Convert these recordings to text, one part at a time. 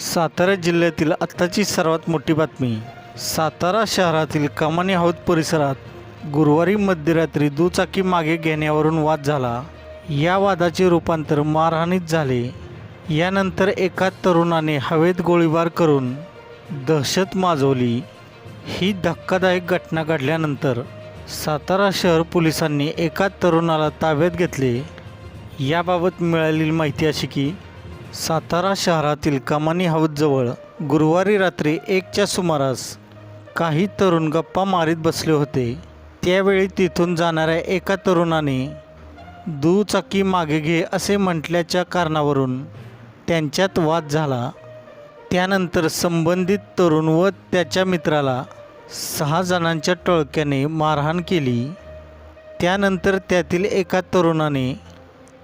सातारा जिल्ह्यातील आत्ताची सर्वात मोठी बातमी. सातारा शहरातील कमानी हौद परिसरात गुरुवारी मध्यरात्री दुचाकी मागे घेण्यावरून वाद झाला. या वादाचे रूपांतर मारहाणीत झाले. यानंतर एका तरुणाने हवेत गोळीबार करून दहशत माजवली. ही धक्कादायक घटना घडल्यानंतर सातारा शहर पोलिसांनी एका तरुणाला ताब्यात घेतले. याबाबत मिळालेली माहिती अशी की सातारा शहरातील कमानी हौदजवळ गुरुवारी रात्री एकच्या सुमारास काही तरुण गप्पा मारीत बसले होते. त्यावेळी तिथून जाणाऱ्या एका तरुणाने दुचाकी मागे घे असे म्हटल्याच्या कारणावरून त्यांच्यात वाद झाला. त्यानंतर संबंधित तरुण व त्याच्या मित्राला सहा जणांच्या टोळक्याने मारहाण केली. त्यानंतर त्यातील एका तरुणाने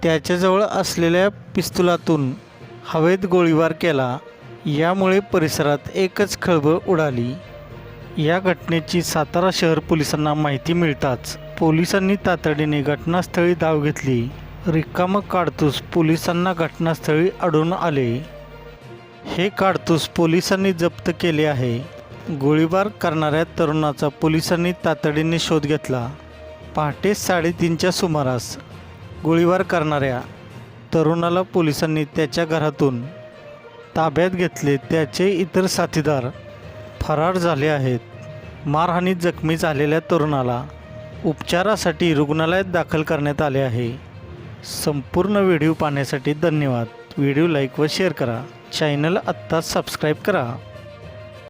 त्याच्याजवळ असलेल्या पिस्तुलातून हवेत गोळीबार केला यामुळे परिसरात एकच खळबळ उडाली. या घटनेची सातारा शहर पोलिसांना माहिती मिळताच पोलिसांनी तातडीने घटनास्थळी धाव घेतली. रिकामं काडतूस पोलिसांना घटनास्थळी आढळून आले. हे काडतूस पोलिसांनी जप्त केले आहे. गोळीबार करणाऱ्या तरुणाचा पोलिसांनी तातडीने शोध घेतला. पहाटे साडेतीनच्या सुमारास गोळीबार करणाऱ्या तरुणाला पोलिसांनी त्याच्या घरातून ताब्यात घेतले. त्याचे इतर साथीदार फरार झाले आहेत. मारहाणीत जखमी झालेल्या तरुणाला उपचारासाठी रुग्णालयात दाखल करण्यात आले आहे. संपूर्ण व्हिडिओ पाहण्यासाठी धन्यवाद. व्हिडिओ लाईक व शेअर करा. चॅनल आत्ताच सबस्क्राईब करा.